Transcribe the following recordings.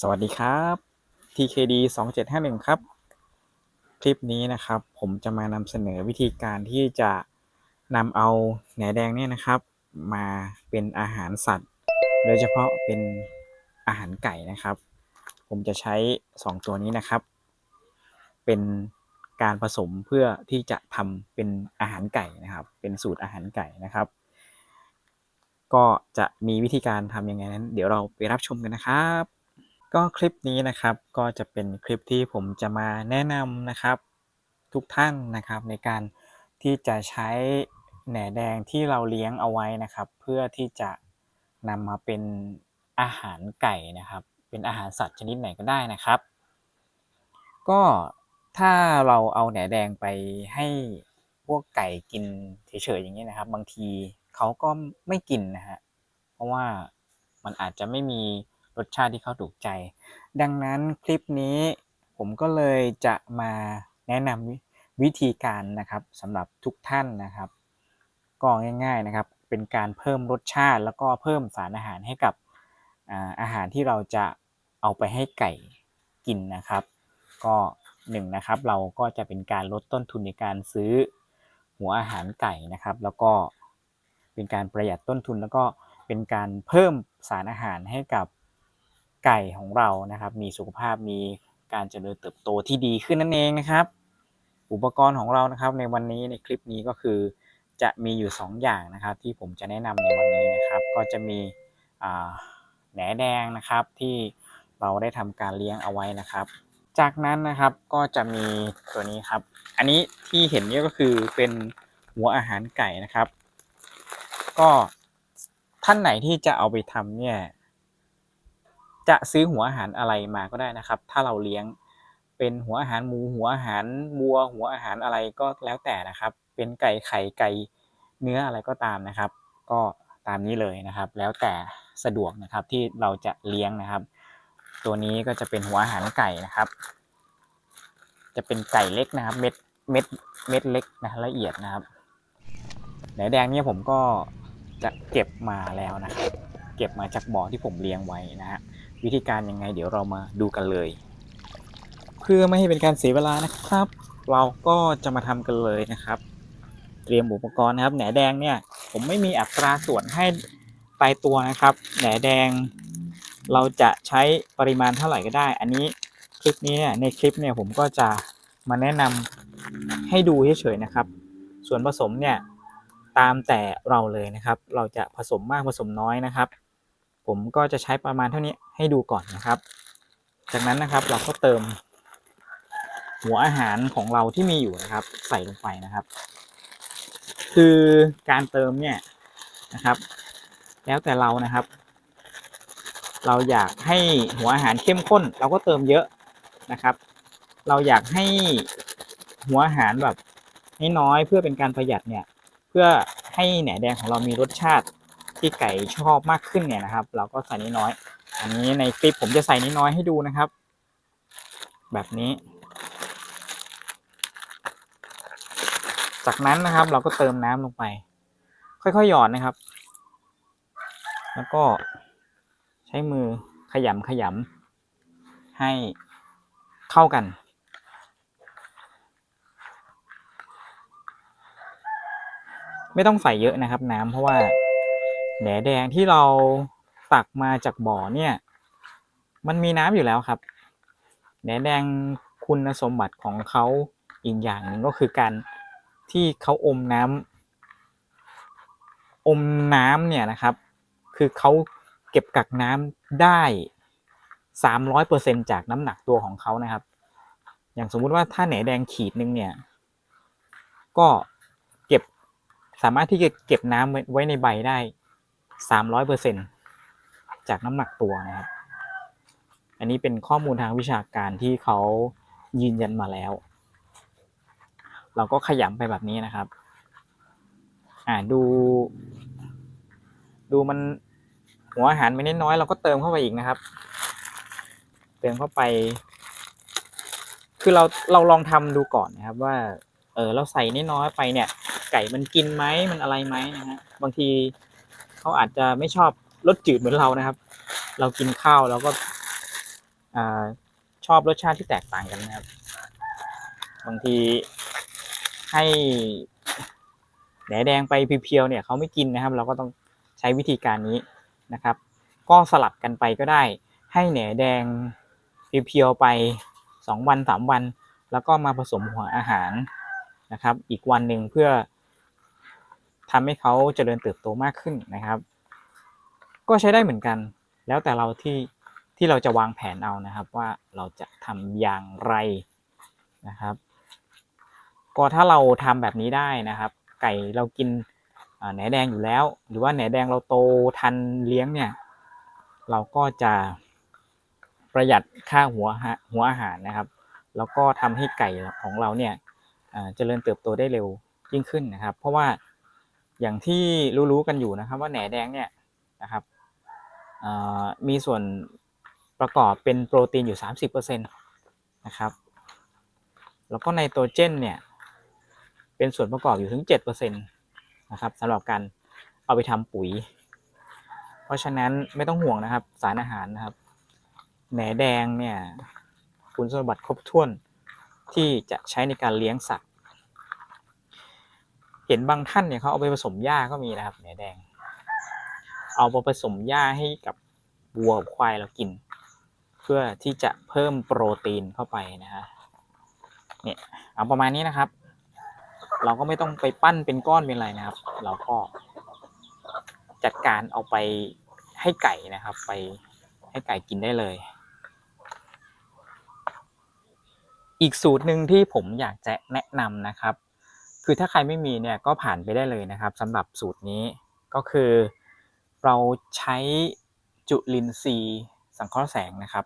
สวัสดีครับ TKD 2751 ครับ คลิปนี้นะครับ ผมจะมานำเสนอวิธีการที่จะนำเอาแหนแดงเนี่ยนะครับ มาเป็นอาหารสัตว์ โดยเฉพาะเป็นอาหารไก่นะครับ ผมจะใช้ 2 ตัวนี้นะครับ เป็นการผสมเพื่อที่จะทำเป็นอาหารไก่นะครับ เป็นสูตรอาหารไก่นะครับ ก็จะมีวิธีการทำยังไงนั้น เดี๋ยวเราไปรับชมกันนะครับ ก็คลิปนี้นะครับก็จะเป็นคลิปที่ผมจะมาแนะนำนะครับทุกท่านนะครับในการที่จะใช้แหนแดงที่เราเลี้ยงเอาไว้นะครับ เพื่อที่จะนำมาเป็นอาหารไก่นะครับ เป็นอาหารสัตว์ชนิดไหนก็ได้นะครับ ก็ถ้าเราเอาแหนแดงไปให้พวกไก่กินเฉยๆอย่างนี้นะครับ บางทีเขาก็ไม่กินนะฮะเพราะว่ามันอาจจะไม่มี รสชาติที่เขาถูกใจ ดังนั้นคลิปนี้ผมก็เลยจะมาแนะนำวิธีการนะครับสำหรับทุกท่านนะครับ ก็ง่าย ๆนะครับ เป็นการเพิ่มรสชาติ แล้วก็เพิ่มสารอาหารให้กับอาหารที่เราจะเอาไปให้ไก่กินนะครับ ก็หนึ่งนะครับเราก็จะเป็นการลดต้นทุนในการซื้อหัวอาหารไก่นะครับ แล้วก็เป็นการประหยัดต้นทุนแล้วก็เป็นการเพิ่มสารอาหารให้กับ ไก่ของเรานะครับ มีสุขภาพมีการเจริญเติบโตที่ดีขึ้นนั่นเองนะครับ อุปกรณ์ของเรานะครับ ในวันนี้ในคลิปนี้ก็คือจะมีอยู่ 2 อย่างนะครับ ที่ผมจะแนะนำในวันนี้นะครับ ก็จะมีแหนแดงนะครับที่เราได้ทำการเลี้ยงเอาไว้นะครับ จากนั้นนะครับก็จะมีตัวนี้ครับ อันนี้ที่เห็นนี่ก็คือเป็นหัวอาหารไก่นะครับ ก็ท่านไหนที่จะเอาไปทำเนี่ย จะซื้อหัวอาหารอะไรมาก็ได้นะครับ ถ้าเราเลี้ยงเป็นหัวอาหารหมูหัวอาหารวัว หัวอาหารอะไรก็แล้วแต่นะครับ เป็นไก่ไข่ไก่เนื้ออะไรก็ตามนะครับ ก็ตามนี้เลยนะครับ แล้วแต่สะดวกนะครับที่เราจะเลี้ยงนะครับ ตัวนี้ก็จะเป็นหัวอาหารไก่นะครับ จะเป็นไก่เล็กนะครับ เม็ดเม็ดเม็ดเล็กนะละเอียดนะครับแหนแดงเนี่ยผมก็จะเก็บมาแล้วนะครับ เก็บมาจากบ่อที่ผมเลี้ยงไว้นะฮะ วิธีการยังไง เดี๋ยวเรามาดูกันเลย เพื่อไม่ให้เป็นการเสียเวลานะครับ เราก็จะมาทำกันเลยนะครับ เตรียมอุปกรณ์นะครับแหนแดงเนี่ยผมไม่มีอัตราส่วนให้ตายตัวนะครับแหนแดง เราจะใช้ปริมาณเท่าไหร่ก็ได้ อันนี้คลิปนี้ในคลิปเนี่ยผมก็จะมาแนะนำให้ดูเฉยๆนะครับ ส่วนผสมเนี่ยตามแต่เราเลยนะครับ เราจะผสมมากผสมน้อยนะครับ ผมก็จะใช้ประมาณเท่านี้ให้ดูก่อนนะครับ จากนั้นนะครับเราก็เติม หัวอาหารของเราที่มีอยู่นะครับ ใส่ลงไปนะครับ คือการเติมเนี่ยนะครับ แล้วแต่เรานะครับ เราอยากให้หัวอาหารเข้มข้น เราก็เติมเยอะนะครับ เราอยากให้หัวอาหารแบบน้อยๆเพื่อเป็นการประหยัดเนี่ย เพื่อให้แหนแดงของเรามีรสชาติ ที่ไก่ชอบมากขึ้นเนี่ยนะครับ เราก็ใส่นิดน้อย อันนี้ในคลิปผมจะใส่นิดน้อยให้ดูนะครับ แบบนี้ จากนั้นนะครับเราก็เติมน้ำลงไป ค่อยๆหยอดนะครับ แล้วก็ใช้มือขยำขยำให้เข้ากันไม่ต้องใส่เยอะนะครับ น้ำเพราะว่า แหนแดงที่เราตักมาจากบ่อเนี่ย มันมีน้ำอยู่แล้วครับ แหนแดงคุณสมบัติของเขาอีกอย่างหนึ่งก็คือการที่เขาอมน้ำอมน้ำเนี่ยนะครับ คือเขาเก็บกักน้ำได้สามร้อยเปอร์เซ็นจากน้ำหนักตัวของเขานะครับ อย่างสมมุติว่าถ้าแหนแดงขีดนึงเนี่ย ก็เก็บสามารถที่จะเก็บน้ำไว้ในใบได้ สามร้อยเปอร์เซ็นจากน้ำหนักตัวนะครับ อันนี้เป็นข้อมูลทางวิชาการที่เขายืนยันมาแล้ว เราก็ขยำไปแบบนี้นะครับ อ่าดู ดูมันหัวอาหารไม่นิดน้อยเราก็เติมเข้าไปอีกนะครับ เติมเข้าไป คือเราเราลองทำดูก่อนนะครับ ว่า เออเราใส่นิดน้อยไปเนี่ย ไก่มันกินไหมมันอะไรไหมนะฮะบางที เขาอาจจะไม่ชอบรสจืดเหมือนเรานะครับ เรากินข้าวเราก็อชอบรสชาติที่แตกต่างกันนะครับ บางทีให้แหนแดงไปเพียวๆเนี่ยเขาไม่กินนะครับ เราก็ต้องใช้วิธีการนี้นะครับ ก็สลับกันไปก็ได้ ให้แหนแดงเพียวๆไปสองวันสามวัน แล้วก็มาผสมหัวอาหารนะครับ อีกวันหนึ่งเพื่อ ทำให้เขาเจริญเติบโตมากขึ้นนะครับ ก็ใช้ได้เหมือนกัน แล้วแต่เราที่ที่เราจะวางแผนเอานะครับว่าเราจะทำอย่างไรนะครับก็ถ้าเราทำแบบนี้ได้นะครับ ไก่เรากินแหนแดงอยู่แล้ว หรือว่าแหนแดงเราโตทันเลี้ยงเนี่ยเราก็จะประหยัดค่าหัวหาหัวอาหารนะครับ แล้วก็ทำให้ไก่ของเราเนี่ยเจริญเติบโตได้เร็วยิ่งขึ้นนะครับ เพราะว่า อย่างที่รู้ๆกันอยู่นะครับ ว่าแหนแดงเนี่ยนะครับมีส่วนประกอบเป็นโปรตีนอยู่ 30%นะครับ แล้วก็ไนโตรเจนเนี่ยเป็นส่วนประกอบอยู่ถึง 7%นะครับสำหรับการเอาไปทำปุ๋ย เพราะฉะนั้นไม่ต้องห่วงนะครับสารอาหารนะครับแหนแดงเนี่ยคุณสมบัติครบถ้วนที่จะใช้ในการเลี้ยงสัตว์ เห็นบางท่านเนี่ยเขาเอาไปผสมหญ้าก็มีนะครับแหนแดง เอาไปผสมหญ้าให้กับวัวควายเรากิน เพื่อที่จะเพิ่มโปรตีนเข้าไปนะฮะเนี่ยเอาประมาณนี้นะครับ เราก็ไม่ต้องไปปั้นเป็นก้อนเป็นอะไรนะครับ เราก็จัดการเอาไปให้ไก่นะครับ ไปให้ไก่กินได้เลย อีกสูตรหนึ่งที่ผมอยากจะแนะนำนะครับ คือถ้าใครไม่มีเนี่ยก็ผ่านไปได้เลยนะครับสำหรับสูตรนี้ก็คือเราใช้จุลินทรีย์สังเคราะห์แสงนะครับ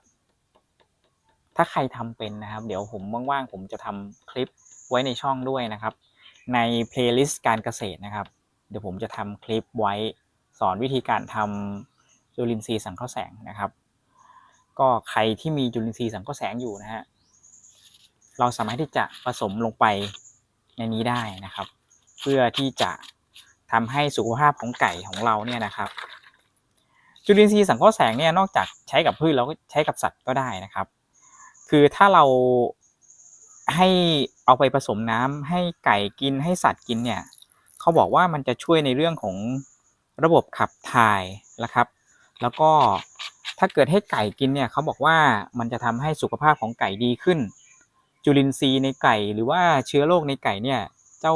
ถ้าใครทำเป็นนะครับ เดี๋ยวผมว่างๆผมจะทำคลิปไว้ในช่องด้วยนะครับ ในเพลย์ลิสต์การเกษตรนะครับ เดี๋ยวผมจะทำคลิปไว้สอนวิธีการทำจุลินทรีย์สังเคราะห์แสงนะครับ ก็ใครที่มีจุลินทรีย์สังเคราะห์แสงอยู่นะฮะเราสามารถที่จะผสมลงไป ในนี้ได้นะครับ เพื่อที่จะทำให้สุขภาพของไก่ของเราเนี่ยนะครับ จุลินทรีย์สังเคราะห์แสงเนี่ยนอกจากใช้กับพืชแล้วก็ใช้กับสัตว์ก็ได้นะครับ คือถ้าเราให้เอาไปผสมน้ำให้ไก่กินให้สัตว์กินเนี่ยเขาบอกว่ามันจะช่วยในเรื่องของระบบขับถ่ายนะครับ แล้วก็ถ้าเกิดให้ไก่กินเนี่ยเขาบอกว่ามันจะทำให้สุขภาพของไก่ดีขึ้น จุลินทรีย์ในไก่หรือว่าเชื้อโรคในไก่เนี่ยเจ้า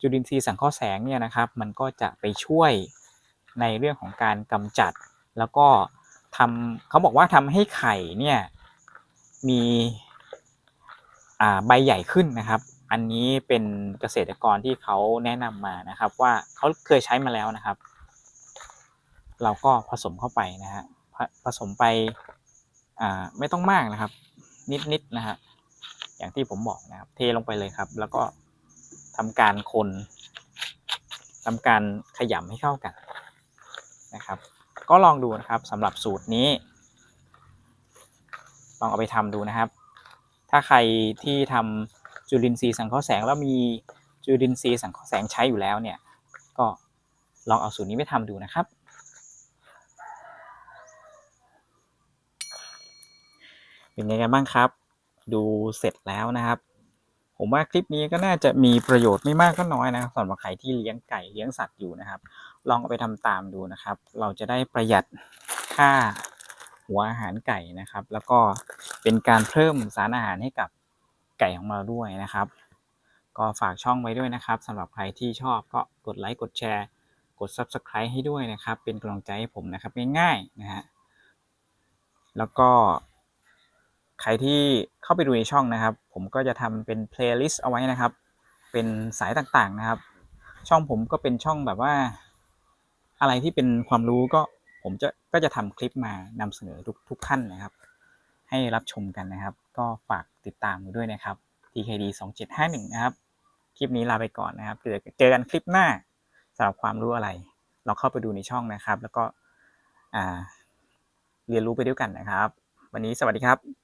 จุลินทรีย์สังเคราะห์แสงเนี่ยนะครับ มันก็จะไปช่วยในเรื่องของการกำจัด แล้วก็ทำเขาบอกว่าทำให้ไข่เนี่ยมีใบใหญ่ขึ้นนะครับ อันนี้เป็นเกษตรกรที่เขาแนะนำมานะครับ ว่าเขาเคยใช้มาแล้วนะครับ เราก็ผสมเข้าไปนะฮะผสมไปไม่ต้องมากนะครับ นิดๆนะฮะ อย่างที่ผมบอกนะครับ เทลงไปเลยครับ แล้วก็ทำการคนทำการขยำให้เข้ากันนะครับ ก็ลองดูนะครับสำหรับสูตรนี้ ลองเอาไปทำดูนะครับ ถ้าใครที่ทำจุลินทรีย์สังเคราะห์แสงแล้วมีจุลินทรีย์สังเคราะห์แสงใช้อยู่แล้วเนี่ย ก็ลองเอาสูตรนี้ไปทำดูนะครับ เป็นไงกันบ้างครับ ดูเสร็จแล้วนะครับ ผมว่าคลิปนี้ก็น่าจะมีประโยชน์ไม่มากก็น้อยนะครับสำหรับใครที่เลี้ยงไก่เลี้ยงสัตว์อยู่นะครับ ลองเอาไปทำตามดูนะครับ เราจะได้ประหยัดค่าหัวอาหารไก่นะครับ แล้วก็เป็นการเพิ่มสารอาหารให้กับไก่ของเราด้วยนะครับ ก็ฝากช่องไว้ด้วยนะครับสำหรับใครที่ชอบก็กดไลค์กดแชร์ กด Subscribe ให้ด้วยนะครับ เป็นกำลังใจให้ผมนะครับง่ายๆนะฮะแล้วก็ ใครที่เข้าไปดูในช่องนะครับ ผมก็จะทำเป็นเพลย์ลิสต์เอาไว้นะครับ เป็นสายต่างๆนะครับ ช่องผมก็เป็นช่องแบบว่า อะไรที่เป็นความรู้ก็ผมจะก็จะทำคลิปมานำเสนอทุกทุกท่านนะครับ ให้รับชมกันนะครับ ก็ฝากติดตามด้วยนะครับ TKD 2751นะครับ คลิปนี้ลาไปก่อนนะครับ เจอเจอกันคลิปหน้าสำหรับความรู้อะไรเราเข้าไปดูในช่องนะครับ แล้วก็เรียนรู้ไปด้วยกันนะครับ วันนี้สวัสดีครับ